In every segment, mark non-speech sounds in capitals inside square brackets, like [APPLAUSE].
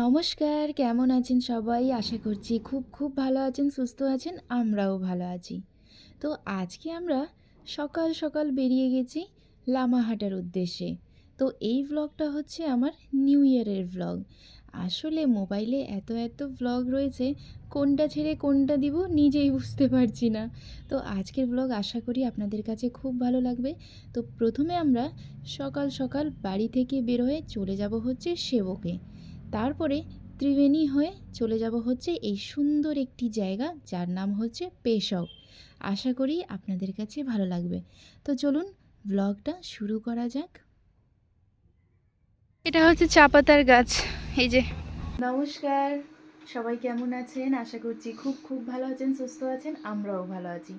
নমস্কার, কেমন আছেন সবাই? আশা করছি খুব খুব ভালো আছেন, সুস্থ আছেন, আমরাও ভালো আছি। তো আজকে আমরা সকাল সকাল বেরিয়ে গেছি লামাহাটার উদ্দেশ্যে। তো এই ভ্লগটা হচ্ছে আমার নিউ ইয়ারের ভ্লগ আসলে মোবাইলে এত এত ভ্লগ রয়েছে, কোনটা ছেড়ে কোনটা দিব নিজেই বুঝতে পারছি না। তো আজকের ভ্লগ আশা করি আপনাদের কাছে খুব ভালো লাগবে। তো প্রথমে আমরা সকাল সকাল বাড়ি থেকে বের হয়ে চলে যাব হচ্ছে সেবকে। তারপরে ত্রিবেণী হয়ে চলে যাব হচ্ছে এই সুন্দর একটি জায়গা যার নাম হচ্ছে পেশক আশা করি আপনাদের কাছে ভালো লাগবে। তো চলুন ব্লগটা শুরু করা যাক। এটা হচ্ছে চা পাতার গাছ। এই যে। নমস্কার। সবাই কেমন আছেন? আশা করছি খুব খুব ভালো আছেন সুস্থ আছেন আমরাও ভালো আছি।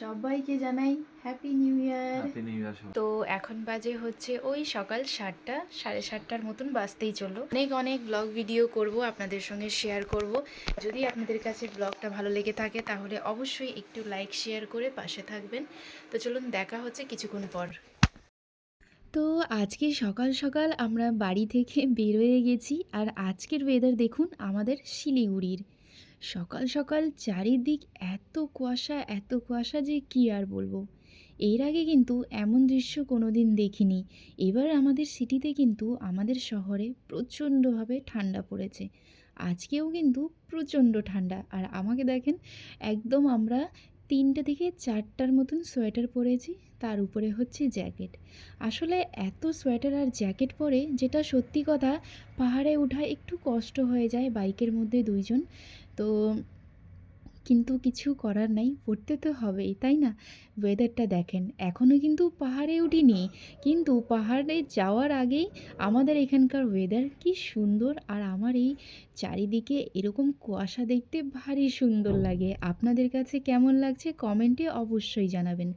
সবাইকে জানাই happy new year happy new year সবাই। তো এখন বাজে হচ্ছে ওই সকাল সাতটা সাড়ে সাতটার মতন বাজতেই চলল। অনেক অনেক ব্লগ ভিডিও করব আপনাদের সঙ্গে শেয়ার করব। যদি আপনাদের কাছে ব্লগটা ভালো লেগে থাকে তাহলে অবশ্যই একটু লাইক শেয়ার করে পাশে থাকবেন। তো চলুন দেখা হচ্ছে কিছুক্ষণ পর। তো আজকে সকাল সকাল আমরা বাড়ি থেকে বেরোয়ে গেছি আর আজকের ওয়েদার দেখুন আমাদের শিলিগুড়ির। সকাল সকাল চারিদিক এত কুয়াশা এত কুয়াশা যে কি আর বলব? এর আগে কিন্তু এমন দৃশ্য কোনো দিন দেখিনি। এবার আমাদের সিটিতে কিন্তু আমাদের শহরে প্রচণ্ডভাবে ঠান্ডা পড়েছে। আজকেও কিন্তু প্রচণ্ড ঠান্ডা। আর আমাকে দেখেন, একদম আমরা তিনটে থেকে চারটার মতন সোয়েটার পরেছি, তার উপরে হচ্ছে জ্যাকেট। আসলে এত সোয়েটার আর জ্যাকেট পরে যেটা সত্যি কথা, পাহাড়ে ওঠা একটু কষ্ট হয়ে যায় বাইকের মধ্যে দুইজন। তো কিন্তু কিছু করার নাই, পড়তে তো হবেই, তাই না? ওয়েদারটা দেখেন এখনও কিন্তু পাহাড়ে উঠিনি, কিন্তু পাহাড়ে যাওয়ার আগেই আমাদের এখানকার ওয়েদার কি সুন্দর আর আমার এই চারিদিকে এরকম কুয়াশা দেখতে ভারী সুন্দর লাগে। আপনাদের কাছে কেমন লাগছে কমেন্টে অবশ্যই জানাবেন।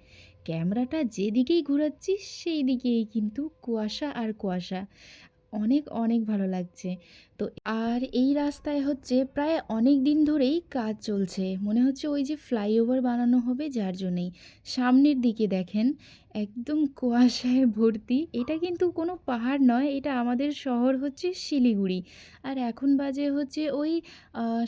ক্যামেরাটা যেদিকেই ঘোরাচ্ছি সেই দিকেই কিন্তু কুয়াশা আর কুয়াশা। অনেক অনেক ভালো লাগছে। তো আর এই রাস্তায় হচ্ছে প্রায় অনেক দিন ধরেই কাজ চলছে। মনে হচ্ছে ওই যে ফ্লাইওভার বানানো হবে যার জন্যেই। সামনের দিকে দেখেন একদম কুয়াশায় ভর্তি। এটা কিন্তু কোনো পাহাড় নয়, এটা আমাদের শহর হচ্ছে শিলিগুড়ি। আর এখন বাজে হচ্ছে ওই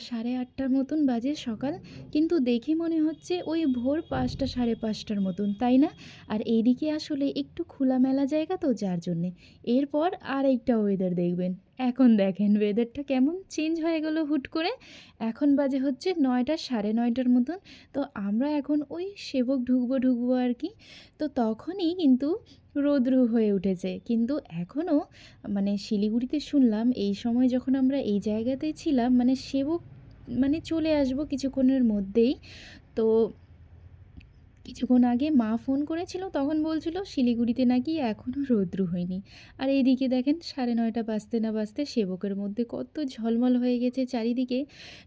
সাড়ে আটটার মতন বাজে সকাল। কিন্তু দেখে মনে হচ্ছে ওই ভোর পাঁচটা, সাড়ে পাঁচটার মতন, তাই না? আর এইদিকে আসলে একটু খোলামেলা জায়গা তো যার জন্যে। এরপর আর একটা ওয়েদার দেখবেন। এখন দেখেন ওয়েদারটা কেমন? চেঞ্জ হয়ে গেল হুট করে। এখন বাজে হচ্ছে নয়টা, সাড়ে নয়টার মতন। তো আমরা এখন ওই সেবক ঢুকবো ঢুকবো আর কি। তো তখনই কিন্তু রৌদ্র হয়ে উঠেছে। কিন্তু এখনও মানে শিলিগুড়িতে শুনলাম এই সময় যখন আমরা এই জায়গাতে ছিলাম মানে সেবক মানে চলে আসব কিছুক্ষণের মধ্যেই। তো কিছুক্ষণ আগে মা ফোন করেছিল, তখন বলছিল শিলিগুড়িতে নাকি এখনও রৌদ্র হয়নি। আর এইদিকে দেখেন সাড়ে নয়টা বাজতে না বাজতে সেবকের মধ্যে কত ঝলমল হয়ে গেছে চারিদিকে।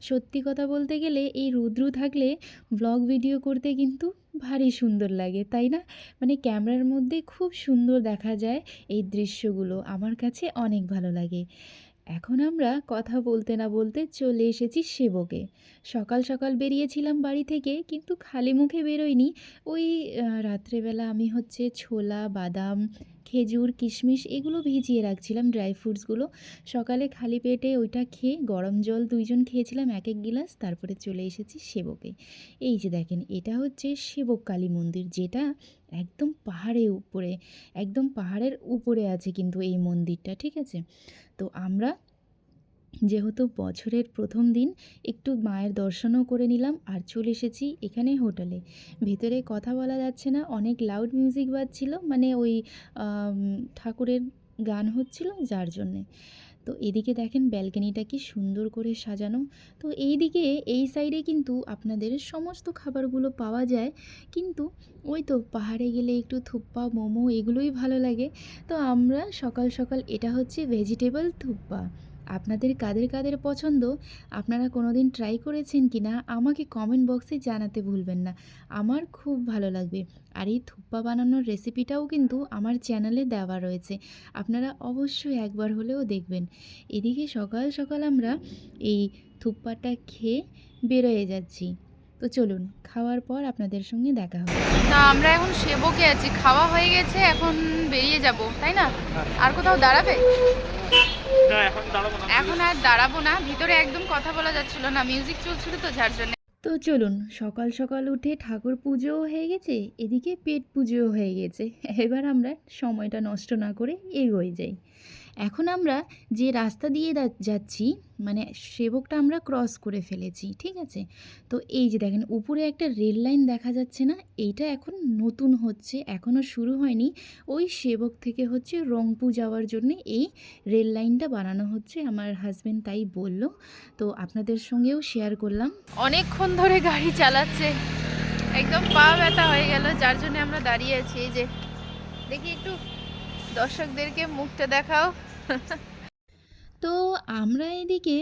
সত্যি কথা বলতে গেলে এই রৌদ্র থাকলে ব্লগ ভিডিও করতে কিন্তু ভারী সুন্দর লাগে, তাই না? মানে ক্যামেরার মধ্যে খুব সুন্দর দেখা যায় এই দৃশ্যগুলো, আমার কাছে অনেক ভালো লাগে। এখন আমরা কথা বলতে না বলতে চলে এসেছি সেবকে। সকাল সকাল বেরিয়েছিলাম বাড়ি থেকে, কিন্তু খালি মুখে বেরোইনি ওই রাত্রেবেলা আমি হচ্ছে ছোলা, বাদাম খেজুর, কিশমিশ এগুলো ভিজিয়ে রাখছিলাম ড্রাই ফ্রুটসগুলো সকালে খালি পেটে ওইটা খেয়ে গরম জল দুইজন খেয়েছিলাম এক এক গিলাস, তারপরে চলে এসেছি সেবকে। এই যে দেখেন, এটা হচ্ছে সেবক কালী মন্দির, যেটা একদম পাহাড়ে উপরে, একদম পাহাড়ের উপরে আছে কিন্তু এই মন্দিরটা, ঠিক আছে? তো আমরা যেহেতু বছরের প্রথম দিন, একটু মায়ের দর্শনও করে নিলাম আর চলে এসেছি এখানে হোটেলে। ভেতরে কথা বলা যাচ্ছে না, অনেক লাউড মিউজিক বাজছিল মানে ওই ঠাকুরের গান হচ্ছিল যার জন্যে। তো এদিকে দেখেন ব্যালকনিটা কি সুন্দর করে সাজানো। তো এই দিকে এই সাইডে কিন্তু আপনাদের সমস্ত খাবারগুলো পাওয়া যায়, কিন্তু ওই তো পাহাড়ে গেলে একটু থুপ্পা, মোমো এগুলোই ভালো লাগে। তো আমরা সকাল সকাল, এটা হচ্ছে ভেজিটেবল থুপ্পা। আপনাদের কাদের কাদের পছন্দ? আপনারা কোনো দিন ট্রাই করেছেন কি না আমাকে কমেন্ট বক্সে জানাতে ভুলবেন না। আমার খুব ভালো লাগবে। আর এই থুপ্পা বানানোর রেসিপিটাও কিন্তু আমার চ্যানেলে দেওয়া রয়েছে। আপনারা অবশ্যই একবার হলেও দেখবেন। এদিকে সকাল সকাল আমরা এই থুপ্পাটা খেয়ে বেরোয়ে যাচ্ছি। তো চলুন খাওয়ার পর আপনাদের সঙ্গে দেখা হবে। তা আমরা এখন সেবকে আছি। খাওয়া হয়ে গেছে এখন বেরিয়ে যাব তাই না? আর কোথাও দাঁড়াবে? এখন আর দাঁড়াবো না ভিতরে একদম কথা বলা যাচ্ছিল না মিউজিক চলছিল তো যার জন্য। তো চলুন সকাল সকাল উঠে ঠাকুর পুজোও হয়ে গেছে এদিকে পেট পুজোও হয়ে গেছে। এবার আমরা সময়টা নষ্ট না করে এগোয় যাই। এখন আমরা যে রাস্তা দিয়ে যাচ্ছি মানে সেবকটা আমরা ক্রস করে ফেলেছি, ঠিক আছে? তো এই যে দেখেন, উপরে একটা রেল লাইন দেখা যাচ্ছে না, এইটা এখন নতুন হচ্ছে এখনও শুরু হয়নি। ওই সেবক থেকে হচ্ছে রংপু যাওয়ার জন্য এই রেল লাইনটা বানানো হচ্ছে, আমার হাজব্যান্ড তাই বলল। তো আপনাদের সঙ্গেও শেয়ার করলাম। অনেকক্ষণ ধরে গাড়ি চালাচ্ছে, একদম পা ব্যথা হয়ে গেল, যার জন্য আমরা দাঁড়িয়ে আছি, এই যে। দেখি একটু। দর্শকদেরকে মুখটা দেখাও। তো আমরা এদিকে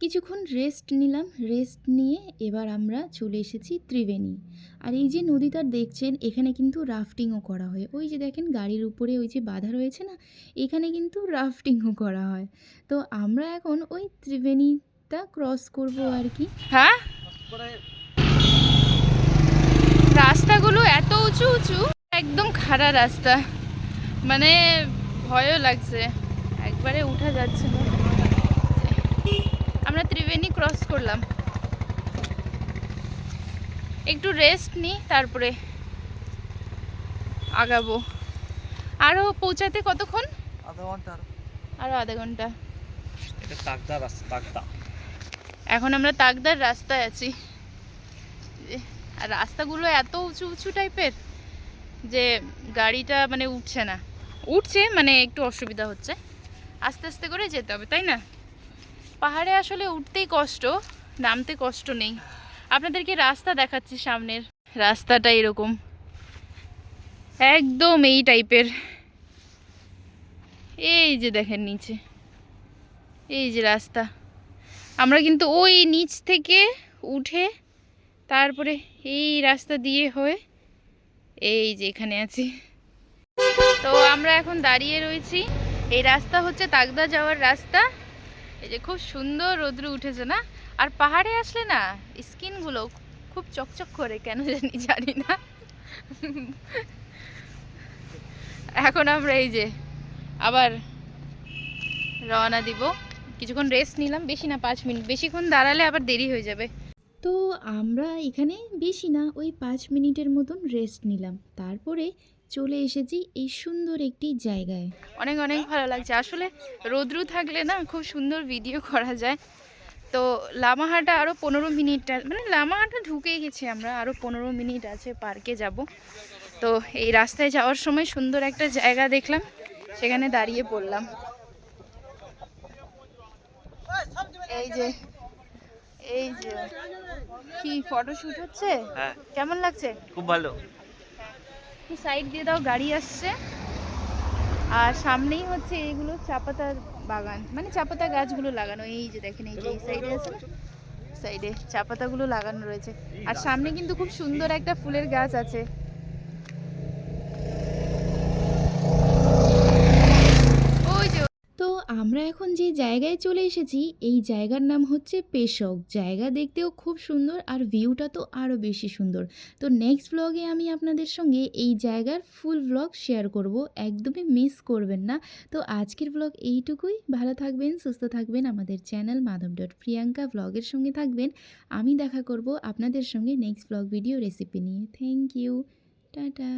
কিছুক্ষণ রেস্ট নিলাম। রেস্ট নিয়ে এবার আমরা চলে এসেছি ত্রিবেণী। আর এই যে নদীটা দেখছেন এখানে কিন্তু রাফটিংও করা হয়। ওই যে দেখেন গাড়ির উপরে ওই যে বাধা রয়েছে না এখানে কিন্তু রাফটিংও করা হয়। তো আমরা এখন ওই ত্রিবেণীটা ক্রস করব আর কি। হ্যাঁ? রাস্তাগুলো এত উঁচু উঁচু একদম খাড়া রাস্তা। মানে ভয়ও লাগছে। একবারে উঠা যাচ্ছে না। আমরা ত্রিবেণী ক্রস করলাম। একটু রেস্ট নিই তারপরে আগাবো। আরও পৌঁছাতে কতক্ষণ? আধা ঘণ্টা আরও আধা ঘণ্টা। এটা তাকদা রাস্তা তাকদা এখন আমরা তাকদার রাস্তায় আছি। আর রাস্তাগুলো এত উঁচু উঁচু টাইপের যে গাড়িটা মানে উঠছে না। উঠছে মানে একটু অসুবিধা হচ্ছে। আস্তে আস্তে করে যেতে হবে, তাই না? পাহাড়ে আসলে উঠতেই কষ্ট, নামতে কষ্ট নেই। আপনাদেরকে রাস্তা দেখাচ্ছি সামনের। রাস্তাটা এরকম। একদম এই টাইপের। এই যে দেখেন নিচে। এই যে রাস্তা। আমরা কিন্তু ওই নিচ থেকে উঠে তারপরে এই রাস্তা দিয়ে হয়ে এই যে এখানে আছি। তো আমরা এখন দাঁড়িয়ে রয়েছি। এই রাস্তা হচ্ছে তাগদা যাওয়ার রাস্তা। এই যে খুব সুন্দর রোদ্র উঠেছে না? আর পাহাড়ে আসলে না, স্কিনগুলো খুব চকচক করে, কেন জানি জানি না। এখন আমরা এই যে আবার রওনা দিব। কিছুক্ষণ রেস্ট নিলাম, বেশি না, পাঁচ মিনিট। বেশিক্ষণ দাঁড়ালে আবার দেরি হয়ে যাবে। তো আমরা এখানে বেশি না, ওই পাঁচ মিনিটের মতন রেস্ট নিলাম। তারপরে চলে এসেছি এই সুন্দর একটি জায়গায়। অনেক অনেক ভালো লাগছে। আসলে রোদ্রু থাকলে না খুব সুন্দর ভিডিও [LAUGHS] করা যায়। তো লামাহাটা আরও পনেরো মিনিট মানে লামাহাটা ঢুকেই গেছি আমরা। আরও পনেরো মিনিট আছে পার্কে যাব। তো এই রাস্তায় যাওয়ার সময় সুন্দর একটা জায়গা দেখলাম। সেখানে দাঁড়িয়ে পড়লাম। এই যে এই যে কি ফটোশুট হচ্ছে? হ্যাঁ। কেমন লাগছে? খুব ভালো। একটু সাইড দিয়ে দাও, গাড়ি আসছে। আর সামনেই হচ্ছে এইগুলো চাপাতার বাগান। মানে চাপাতা গাছগুলো লাগানো, এই যে দেখেন, এই যে এই সাইডে আছে সাইডে চাপাতাগুলো লাগানো রয়েছে। আর সামনে কিন্তু খুব সুন্দর একটা ফুলের গাছ আছে ওই যে তো আমরা এখন যে জায়গায় চলে এসেছি, এই জায়গার নাম হচ্ছে পেশক। জায়গা দেখতেও খুব সুন্দর আর ভিউটা তো আরও বেশি সুন্দর। তো নেক্সট ব্লগে আমি আপনাদের সঙ্গে এই জায়গার ফুল ব্লগ শেয়ার করব। একদমই মিস করবেন না। তো আজকের ব্লগ এইটুকুই। ভালো থাকবেন, সুস্থ থাকবেন। আমাদের চ্যানেল মাধব ডট প্রিয়াঙ্কা ব্লগের সঙ্গে থাকবেন। আমি দেখা করব আপনাদের সঙ্গে নেক্সট ব্লগ ভিডিও রেসিপি নিয়ে। Thank you tata